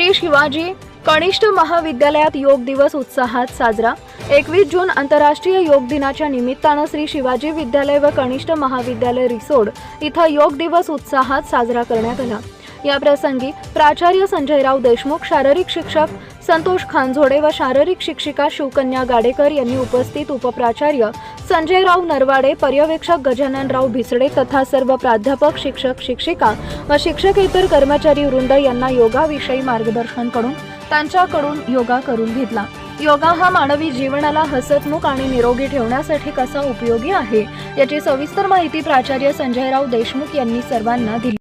Shri Shivaji कनिष्ठ महाविद्यालयात योग दिवस उत्साहात साजरा. एकवीस जून आंतरराष्ट्रीय योग दिनाच्या निमित्तानं श्री शिवाजी विद्यालय व कनिष्ठ महाविद्यालय रिसोड इथं योग दिवस उत्साहात साजरा करण्यात आला. या प्रसंगी प्राचार्य संजयराव देशमुख शारीरिक शिक्षक संतोष खानझोडे व शारीरिक शिक्षिका शिवकन्या गाडेकर यांनी उपस्थित उपप्राचार्य संजयराव नरवाडे पर्यवेक्षक गजाननराव भिसडे तथा सर्व प्राध्यापक शिक्षक शिक्षिका व शिक्षकेतर कर्मचारी वृंद यांना योगाविषयी मार्गदर्शन करून त्यांच्याकडून योगा करून घेतला. योगा हा मानवी जीवनाला हसतमुख आणि निरोगी ठेवण्यासाठी कसा उपयोगी आहे याची सविस्तर माहिती प्राचार्य संजयराव देशमुख यांनी सर्वांना दिली.